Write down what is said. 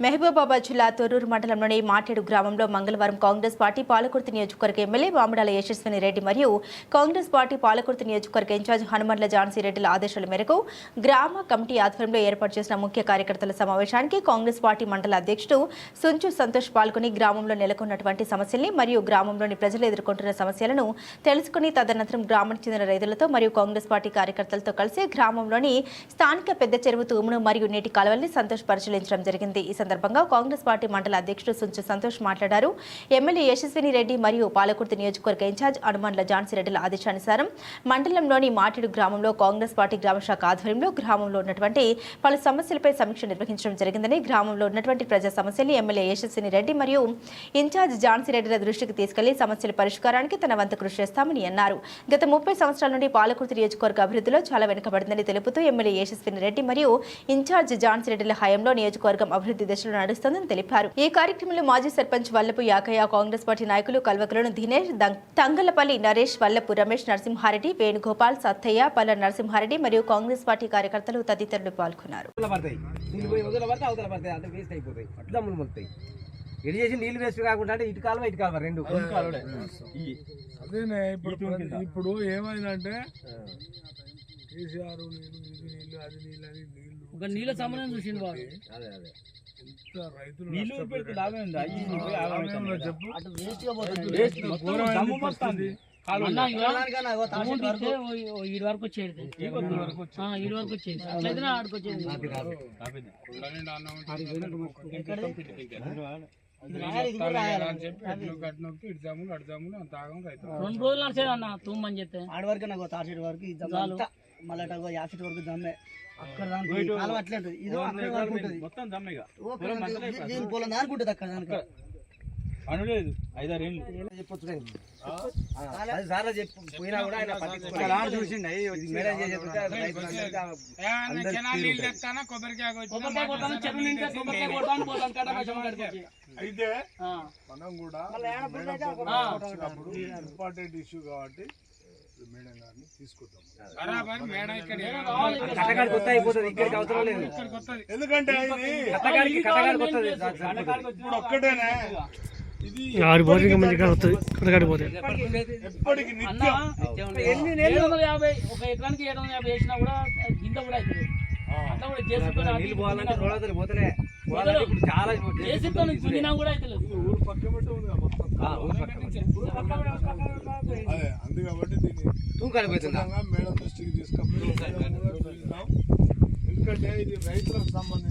మహబూబాబాద్ జిల్లా తొర్రూరు మండలంలోని మాటేడు గ్రామంలో మంగళవారం కాంగ్రెస్ పార్టీ పాలకుర్తి నియోజకవర్గ ఎమ్మెల్యే వామడాల యశస్విని రెడ్డి మరియు కాంగ్రెస్ పార్టీ పాలకుర్తి నియోజకవర్గ ఇన్ఛార్జ్ హనుమండ్ల ఝాన్సీ రెడ్డిల ఆదేశాల మేరకు గ్రామ కమిటీ ఆధ్వర్యంలో ఏర్పాటు చేసిన ముఖ్య కార్యకర్తల సమావేశానికి కాంగ్రెస్ పార్టీ మండల అధ్యక్షుడు సుంచు సంతోష్ పాల్గొని గ్రామంలో నెలకొన్నటువంటి సమస్యల్ని మరియు గ్రామంలోని ప్రజలు ఎదుర్కొంటున్న సమస్యలను తెలుసుకుని తదనంతరం గ్రామానికి చెందిన రైతులతో మరియు కాంగ్రెస్ పార్టీ కార్యకర్తలతో కలిసి గ్రామంలోని స్థానిక పెద్ద చెరువు తూమును మరియు నీటి కాలువల్ని సంతోష్ పరిశీలించడం జరిగింది. ఈ సందర్భంగా కాంగ్రెస్ పార్టీ మండల అధ్యక్షుడు సుంచు సంతోష్ మాట్లాడారు. ఎమ్మెల్యే యశస్విని రెడ్డి మరియు పాలకుర్తి నియోజకవర్గ ఇన్ఛార్జ్ అనుమన్ల జాన్సీ రెడ్డిల ఆదేశానుసారం మండలంలోని మాటిడు గ్రామంలో కాంగ్రెస్ పార్టీ గ్రామ శాఖ ఆధ్వర్యంలో గ్రామంలో ఉన్నటువంటి పలు సమస్యలపై సమీక్ష నిర్వహించడం జరిగిందని గ్రామంలో ఉన్నటువంటి ప్రజా సమస్యలు ఎమ్మెల్యే యశస్విని రెడ్డి మరియు ఇన్ఛార్జ్ ఝాన్సీ రెడ్డిల దృష్టికి తీసుకెళ్ళి సమస్యల పరిష్కారానికి తన వంతు కృషి చేస్తామని అన్నారు. గత ముప్పై సంవత్సరాల నుండి పాలకుర్తి నియోజకవర్గ అభివృద్ధిలో చాలా వెనుకబడిందని తెలుపుతూ ఎమ్మెల్యే యశస్విని రెడ్డి మరియు ఇన్ఛార్జ్ జాన్సీ రెడ్డిల హయాంలో నియోజకవర్గం అభివృద్ధి దిశలో నడుస్తుందని తెలిపారు. ఈ కార్యక్రమంలో మాజీ సర్పంచ్ వల్లపు యాకయ్య కాంగ్రెస్ పార్టీ నాయకులు కల్వకులను దినేష్ తంగలపల్లి నరేష్ వల్లపు రమేష్ నరసింహారెడ్డి వేణుగోపాల్ సత్తయ్య పల్ల నరసింహారెడ్డి మరియు కాంగ్రెస్ పార్టీ కార్యకర్తలు తదితరులు పాల్గొన్నారు. ఎడి చేసి నీళ్ళు వేస్ట్ కాకుండా అంటే ఇటు కాలువ ఇటు కాలువ రెండు. అదేనే ఇప్పుడు ఏమైందంటే కేసీఆర్ నీళ్ళు ఇది నీళ్ళు అది నీళ్ళు అది నీళ్ళు. ఒక నీళ్ళ సంబంధం చూసింది వాడు. అదే అదే. ఈడు వరకు వచ్చేది. ఈడు వరకు వచ్చేది. అట్లయితే ఆడికి వచ్చేది. రెండు రోజులు నడిచేది అన్న తుమ్మని చెప్తే ఆడ వరకు నాకు తాసేటి వరకు మళ్ళీ యాసిడ్ వరకు జమ్మే అక్కడ దానికి కాలువ అట్లే ఉంటుంది ఇది అక్కడ వరకు ఉంటుంది. మొత్తం దమ్మేగా ఓ దీ- దీని పొలం దానికి ఉంటుంది అక్కడ దానికి. అనులేదు ఐదారు ఏళ్ళు చెప్పొచ్చు. అది సార్లు చెప్పు. పోయినా కూడా ఆయన. చూసిండు. మేనేజ్. అయితే. మనం కూడా ఇంపార్టెంట్ ఇష్యూ కాబట్టి మేడం గారిని తీసుకుంటాం కట్టకాడికి కొత్త అయిపోతుంది ఇక్కడికి అవసరం లేదు. ఎందుకంటే ఇది కట్టకాడికి కట్టకాడికి వస్తుంది ఇప్పుడు ఒక్కటేనే ఇది ఎప్పటికి అన్న నిత్యం. ఏడు వందల యాభై ఒక ఎకరానికి ఏడు వందల యాభై వేసినా కూడా గింత కూడా అవుతుంది అట్లా కూడా చేసుకుని నీళ్ళు పోవాలంటే ఇప్పుడు చాలా దున్నినా కూడా అవుతలేదు ఊరు పక్క పెట్టి ఉంది అందు కాబట్టి దీన్ని మేడం దృష్టికి తీసుకపోయి ఎందుకంటే ఇది రైతులకు సంబంధించి